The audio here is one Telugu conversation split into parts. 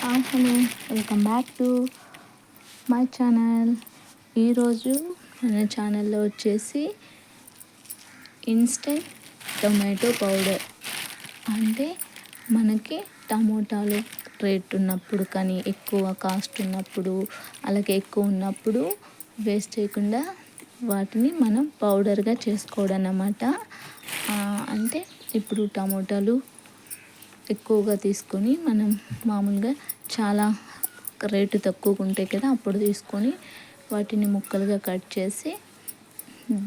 Hi hello welcome back to my channel ఈరోజు మన ఛానల్లో వచ్చేసి ఇన్స్టెంట్ టొమాటో పౌడర్ అంటే మనకి టమోటాలు రేట్ ఉన్నప్పుడు కానీ ఎక్కువ కాస్ట్ ఉన్నప్పుడు అలాగే ఎక్కువ ఉన్నప్పుడు వేస్ట్ చేయకుండా వాటిని మనం పౌడర్గా చేసుకోవడం అన్నమాట అంటే ఇప్పుడు టమోటాలు ఎక్కువగా తీసుకొని మనం మామూలుగా చాలా రేటు తక్కువగా ఉంటాయి కదా అప్పుడు తీసుకొని వాటిని ముక్కలుగా కట్ చేసి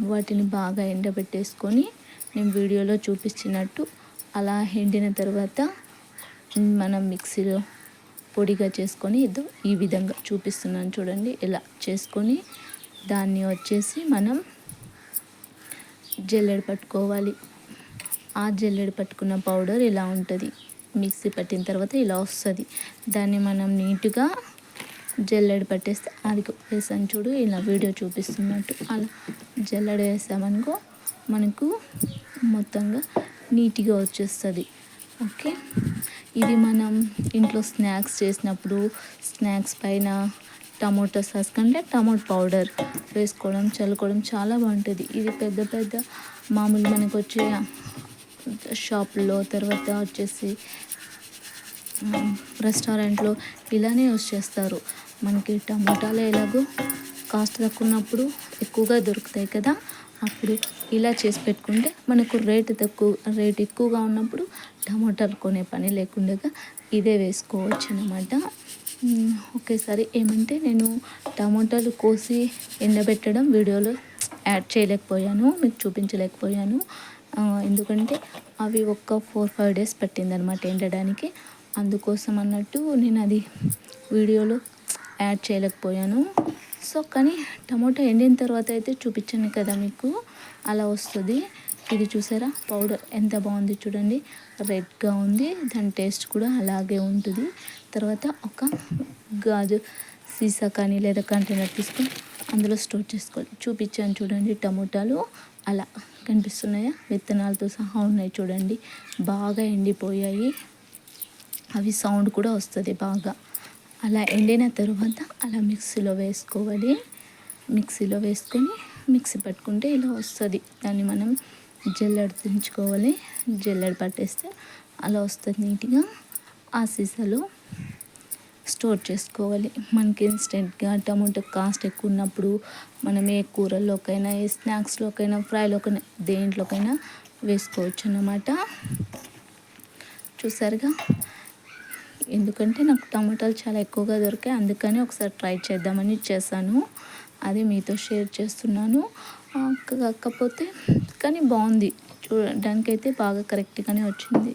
వాటిని బాగా ఎండబెట్టేసుకొని నేను వీడియోలో చూపించినట్టు అలా ఎండిన తర్వాత మనం మిక్సీలో పొడిగా చేసుకొని ఇదో ఈ విధంగా చూపిస్తున్నాను చూడండి ఇలా చేసుకొని దాన్ని వచ్చేసి మనం జల్లెడ పట్టుకోవాలి. ఆ జల్లెడ పట్టుకున్న పౌడర్ ఇలా ఉంటుంది. మిక్సీ పట్టిన తర్వాత ఇలా వస్తుంది. దాన్ని మనం నీట్గా జల్లెడ పట్టేస్తే అది వేసాను చూడు ఇలా వీడియో చూపిస్తున్నట్టు. అలా జల్లెడ వేసామనుకో మనకు మొత్తంగా నీట్గా వచ్చేస్తుంది. ఓకే? ఇది మనం ఇంట్లో స్నాక్స్ చేసినప్పుడు స్నాక్స్ పైన టమోటో సాస్ కంటే టమోటో పౌడర్ వేసుకోవడం చల్లుకోవడం చాలా బాగుంటుంది. ఇది పెద్ద పెద్ద మామూలు మనకు వచ్చే షాపుల్లో తర్వాత వచ్చేసి రెస్టారెంట్లో ఇలానే యూస్ చేస్తారు. మనకి టమాటాలు ఎలాగో కాస్ట్ తక్కువ ఉన్నప్పుడు ఎక్కువగా దొరుకుతాయి కదా అప్పుడు ఇలా చేసి పెట్టుకుంటే మనకు రేట్ తక్కువ రేట్ ఎక్కువగా ఉన్నప్పుడు టమాటాలు కొనే పని లేకుండా ఇదే వేసుకోవచ్చు అనమాట ఒకేసారి ఏమంటే నేను టమాటాలు కోసి ఎండబెట్టడం వీడియోలో యాడ్ చేయలేకపోయాను మీకు చూపించలేకపోయాను. ఎందుకంటే అవి ఒక్క ఫోర్ ఫైవ్ డేస్ పట్టిందనమాట ఎండడానికి. అందుకోసం అన్నట్టు నేను అది వీడియోలో యాడ్ చేయలేకపోయాను. సో కానీ టమాటో ఎండిన తర్వాత అయితే చూపించాను కదా మీకు. అలా వస్తుంది. ఇది చూసారా? పౌడర్ ఎంత బాగుంది చూడండి. రెడ్గా ఉంది. దాని టేస్ట్ కూడా అలాగే ఉంటుంది. తర్వాత ఒక గాజు సీసా కానీ లేదా కంటైనర్ తీసుకొని అందులో స్టోర్ చేసుకోవాలి చూపించాను చూడండి టమోటాలు. అలా కనిపిస్తున్నాయా? విత్తనాలతో సహా ఉన్నాయి చూడండి. బాగా ఎండిపోయాయి. అవి సౌండ్ కూడా వస్తుంది బాగా. అలా ఎండిన తర్వాత అలా మిక్సీలో వేసుకోవాలి. మిక్సీలో వేసుకొని మిక్సీ పట్టుకుంటే ఇలా వస్తుంది. దాన్ని మనం జల్లెడ తుంచుకోవాలి. జల్లెడ పట్టేస్తే అలా వస్తుంది నీట్గా. ఆ సీసాలో స్టోర్ చేసుకోవాలి. మనకి ఇన్స్టెంట్గా టమాటో కాస్ట్ ఎక్కువ ఉన్నప్పుడు మనం ఏ కూరల్లోకైనా ఏ స్నాక్స్లోకైనా ఫ్రైలోకైనా దేంట్లోకైనా వేసుకోవచ్చు అన్నమాట చూసారుగా? ఎందుకంటే నాకు టమాటాలు చాలా ఎక్కువగా దొరికాయి. అందుకని ఒకసారి ట్రై చేద్దామని చేశాను. అది మీతో షేర్ చేస్తున్నాను. కాకపోతే కానీ బాగుంది. చూడడానికైతే బాగా కరెక్ట్గానే వచ్చింది.